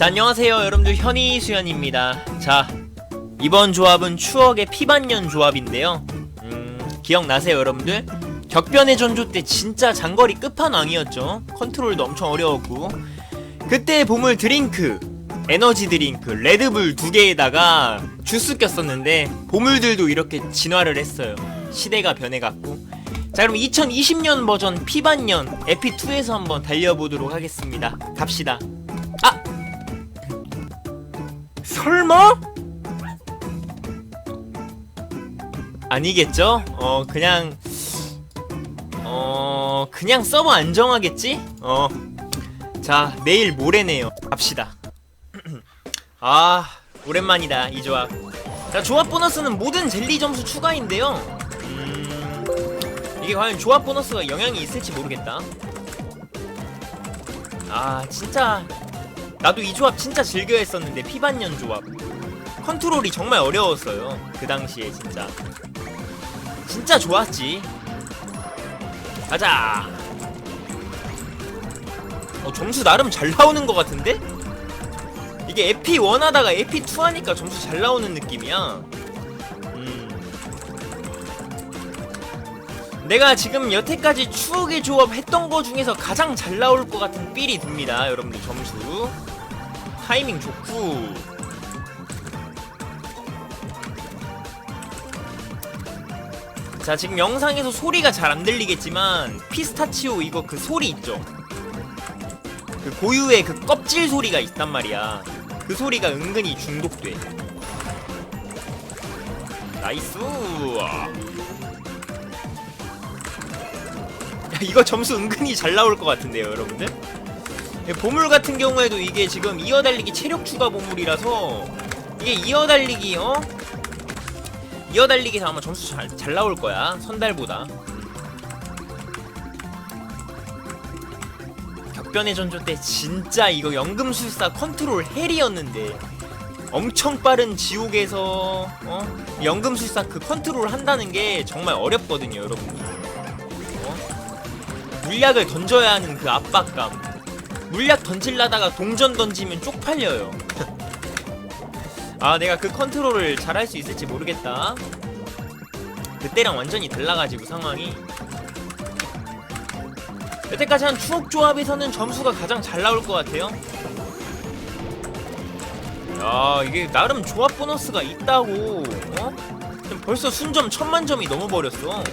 자 안녕하세요. 여러분들 현이수연입니다. 자 이번 조합은 추억의 피반년 조합인데요. 음 기억나세요 여러분들? 격변의 전조 때 진짜 장거리 끝판왕이었죠. 컨트롤도 엄청 어려웠고. 그때 보물 드링크 에너지 드링크 레드불 두 개에다가 주스 꼈었는데 보물들도 이렇게 진화를 했어요. 시대가 변해갔고. 자 그럼 2020년 버전 피반년 에피2에서 한번 달려보도록 하겠습니다. 갑시다. 아! 설마? 아니겠죠? 어 그냥 어 그냥 서버 안정하겠지? 어 자 내일 모레네요 갑시다 아 오랜만이다 이 조합 자 조합 보너스는 모든 젤리 점수 추가인데요 음 이게 과연 조합 보너스가 영향이 있을지 모르겠다 아 진짜 나도 이 조합 진짜 즐겨 했었는데 피반년 조합. 컨트롤이 정말 어려웠어요 그 당시에 진짜. 진짜 좋았지. 가자. 어, 점수 나름 잘 나오는 것 같은데? 이게 에피 1 하다가 에피 2 하니까 점수 잘 나오는 느낌이야. 음. 내가 지금 여태까지 추억의 조합 했던 거 중에서 가장 잘 나올 것 같은 삘이 듭니다 여러분들 점수 타이밍 좋고. 자 지금 영상에서 소리가 잘 안 들리겠지만 피스타치오 이거 그 소리 있죠? 그 고유의 그 껍질 소리가 있단 말이야. 그 소리가 은근히 중독돼. 나이스! 야, 이거 점수 은근히 잘 나올 것 같은데요 여러분들? 예, 보물 같은 경우에도 이게 지금 이어달리기 체력 추가 보물이라서 이게 이어달리기 어? 이어달리기에서 아마 점수 잘, 잘 나올 거야 선달보다 격변의 전조 때 진짜 이거 연금술사 컨트롤 헬이었는데 엄청 빠른 지옥에서 어? 연금술사 그 컨트롤 한다는 게 정말 어렵거든요 여러분들 어? 물약을 던져야 하는 그 압박감 물약 던질라다가 동전 던지면 쪽팔려요. 아 내가 그 컨트롤을 잘할 수 있을지 모르겠다. 그때랑 완전히 달라가지고 상황이. 여태까지 한 추억 조합에서는 점수가 가장 잘 나올 것 같아요. 야 이게 나름 조합 보너스가 있다고 어? 벌써 순점 천만 점이 넘어버렸어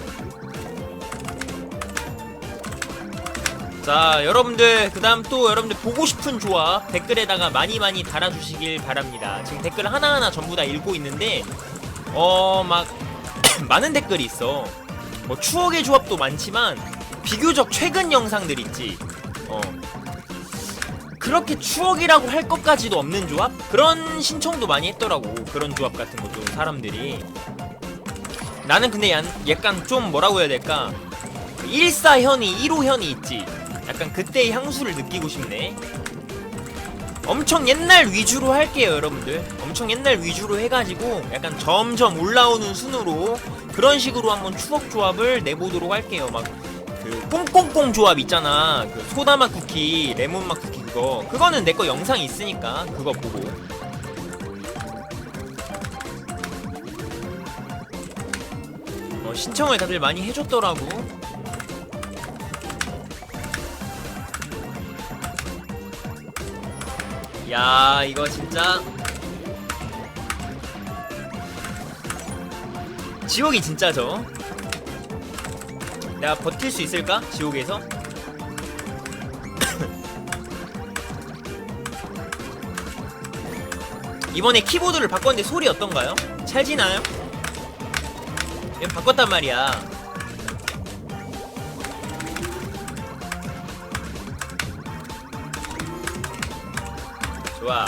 자 여러분들 그 다음 또 여러분들 보고 싶은 조합 댓글에다가 많이 많이 달아주시길 바랍니다. 지금 댓글 하나하나 전부 다 읽고 있는데 어 막 많은 댓글이 있어. 뭐 추억의 조합도 많지만 비교적 최근 영상들 있지. 어. 그렇게 추억이라고 할 것까지도 없는 조합? 그런 신청도 많이 했더라고 그런 조합 같은 것도 사람들이. 나는 근데 얀- 약간 좀 뭐라고 해야 될까? 1사현이 1호현이 있지 약간 그때의 향수를 느끼고 싶네. 엄청 옛날 위주로 할게요 여러분들. 엄청 옛날 위주로 해가지고 약간 점점 올라오는 순으로 그런 식으로 한번 추억 조합을 내보도록 할게요. 막 그 꽁꽁꽁 조합 있잖아. 그 소다맛 쿠키 레몬맛 쿠키 그거. 그거는 내 거 영상 있으니까 그거 보고. 어, 신청을 다들 많이 해줬더라고 야 이거 진짜 지옥이 진짜죠 내가 버틸 수 있을까? 지옥에서? 이번에 키보드를 바꿨는데 소리 어떤가요? 찰지나요? 얘 바꿨단 말이야 좋아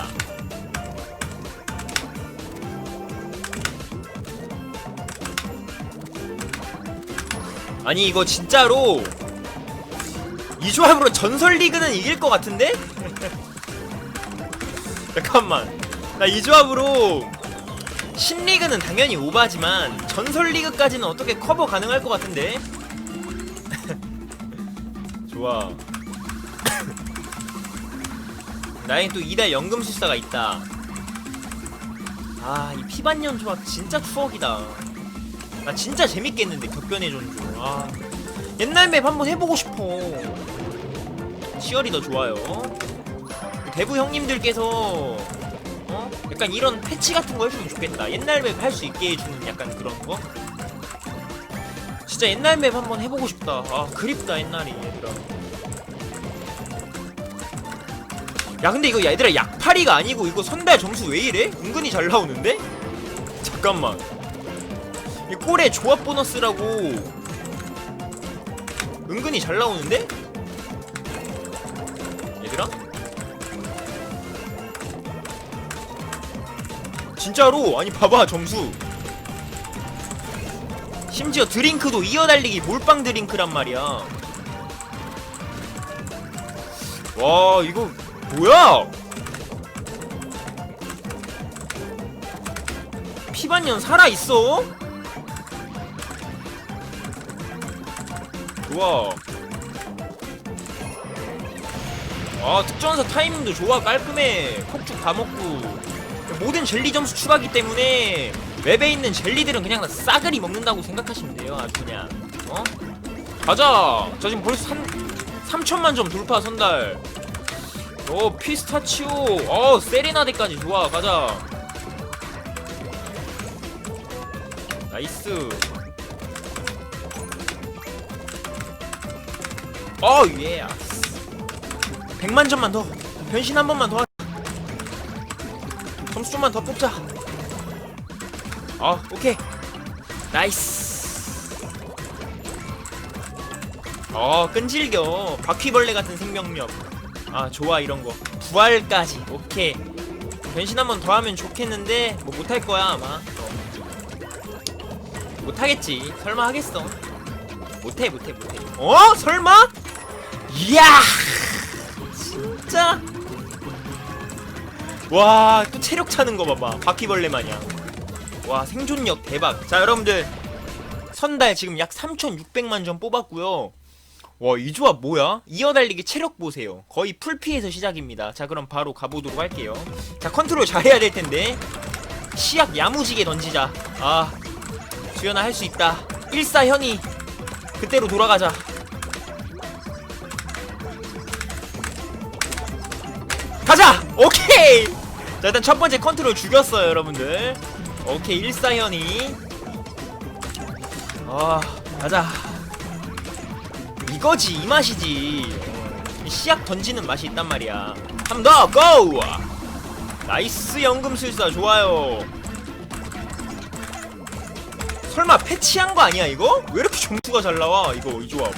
아니 이거 진짜로 이 조합으로 전설 리그는 이길 것 같은데? 잠깐만 나 이 조합으로 신리그는 당연히 오바지만 전설 리그까지는 어떻게 커버 가능할 것 같은데? 좋아 나엔 또 이달 연금술사가 있다. 아 이 피반년 조합 진짜 추억이다. 나 진짜 재밌겠는데 격변의 전주 아 옛날 맵 한번 해보고 싶어. 치열이 더 좋아요. 대부 형님들께서 어? 약간 이런 패치 같은 거 해주면 좋겠다. 옛날 맵 할 수 있게 해주는 약간 그런 거? 진짜 옛날 맵 한번 해보고 싶다. 아 그립다 옛날이. 얘들아 야 근데 이거 얘들아 약팔이가 아니고 이거 선달 점수 왜 이래? 은근히 잘 나오는데? 잠깐만 이 꼴의 조합 보너스라고 은근히 잘 나오는데? 얘들아? 진짜로 아니 봐봐 점수 심지어 드링크도 이어달리기 몰빵 드링크란 말이야 와 이거 뭐야? 피반년 살아있어? 좋아. 아 특전사 타이밍도 좋아. 깔끔해. 폭죽 다 먹고. 모든 젤리 점수 추가기 때문에 웹에 있는 젤리들은 그냥 다 싸그리 먹는다고 생각하시면 돼요 아주 그냥. 어? 가자! 저 지금 벌써 3, 3천만 점 돌파 선달 어 피스타치오. 어 세레나데까지. 좋아 가자. 나이스. 어 예. 100만 점만 더. 변신 한 번만 더 하- 점수 좀만 더 뽑자. 어 오케이. 나이스. 어 끈질겨. 바퀴벌레 같은 생명력 아 좋아 이런 거. 부활까지. 오케이. 변신 한 번 더 하면 좋겠는데 뭐 못할 거야 아마. 어. 못하겠지. 설마 하겠어? 못해 못해 못해. 어? 설마? 이야! 진짜? 와 또 체력 차는 거 봐봐. 바퀴벌레 마냥. 와 생존력 대박. 자 여러분들. 선달 지금 약 3600만 점 뽑았고요 와 이 조합 뭐야? 이어 달리기 체력 보세요. 거의 풀피에서 시작입니다. 자 그럼 바로 가보도록 할게요. 자 컨트롤 잘해야 될 텐데. 시약 야무지게 던지자. 아 주연아 할 수 있다. 일사현이 그때로 돌아가자. 가자! 오케이! 자 일단 첫 번째 컨트롤 죽였어요 여러분들. 오케이 일사현이. 아 가자 이거지 이 맛이지 이 씨앗 던지는 맛이 있단 말이야 한 번 더 고! 나이스 연금술사 좋아요 설마 패치한 거 아니야 이거? 왜 이렇게 점수가 잘 나와 이거 이 조합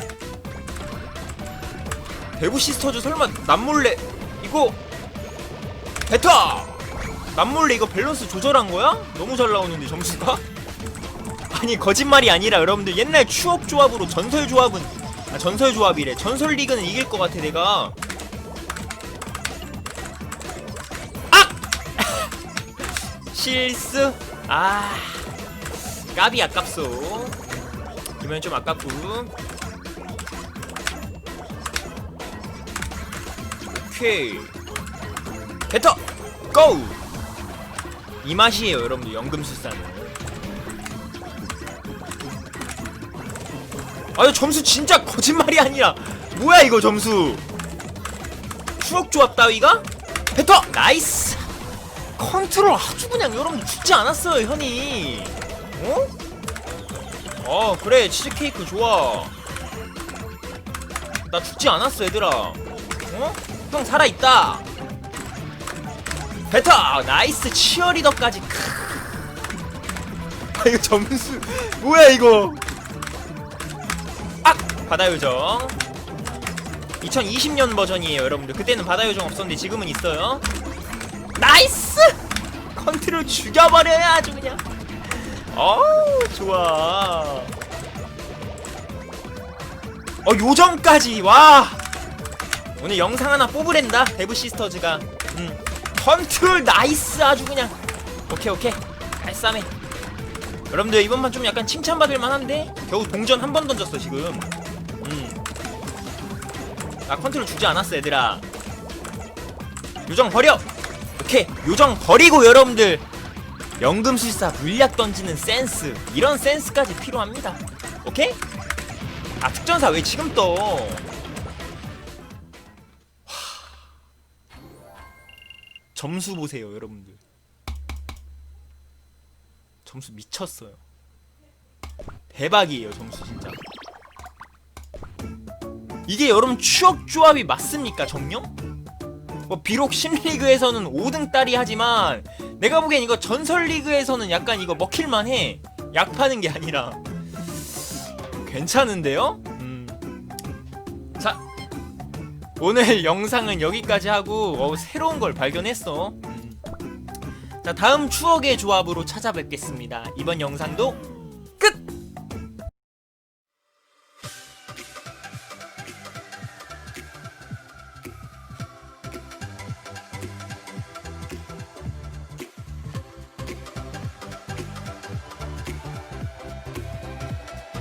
대구 시스터즈 설마 남몰래 이거 베타 남몰래 이거 밸런스 조절한 거야? 너무 잘 나오는데 점수가? 아니 거짓말이 아니라 여러분들 옛날 추억 조합으로 전설 조합은 아 전설 조합이래. 전설 리그는 이길 것 같아 내가. 아! 실수? 아 까비 아깝소. 이번엔 좀 아깝고. 오케이. 배터 고! 이 맛이에요 여러분들 연금술사는 아유 점수 진짜 거짓말이 아니라 뭐야 이거 점수? 추억 조합 따위가? 배터 나이스! 컨트롤 아주 그냥 여러분 죽지 않았어요 현이. 어? 어 그래 치즈케이크 좋아. 나 죽지 않았어 얘들아. 어? 형 살아있다. 베터 나이스 치어리더까지. 크. 아 이거 점수 뭐야 이거? 아 바다 요정. 2020년 버전이에요 여러분들. 그때는 바다 요정 없었는데 지금은 있어요. 나이스! 컨트롤 죽여버려요 아주 그냥. 어우 좋아. 어 요정까지. 와. 오늘 영상 하나 뽑으랜다 데브 시스터즈가. 음. 컨트롤 나이스 아주 그냥. 오케이 오케이. 깔쌈해. 여러분들 이번만 좀 약간 칭찬받을 만한데? 겨우 동전 한 번 던졌어 지금. 음 나 컨트롤 주지 않았어 얘들아. 요정 버려! 오케이 요정 버리고 여러분들 연금술사 물약 던지는 센스 이런 센스까지 필요합니다. 오케이? 아 특전사 왜 지금 떠? 와. 점수 보세요 여러분들. 점수 미쳤어요. 대박이에요 점수 진짜 이게 여러분 추억 조합이 맞습니까 정령? 뭐 비록 신리그에서는 5등 딸이 하지만 내가 보기엔 이거 전설 리그에서는 약간 이거 먹힐만해 약 파는 게 아니라 괜찮은데요? 음. 자 오늘 영상은 여기까지 하고 어, 새로운 걸 발견했어 음. 자 다음 추억의 조합으로 찾아뵙겠습니다 이번 영상도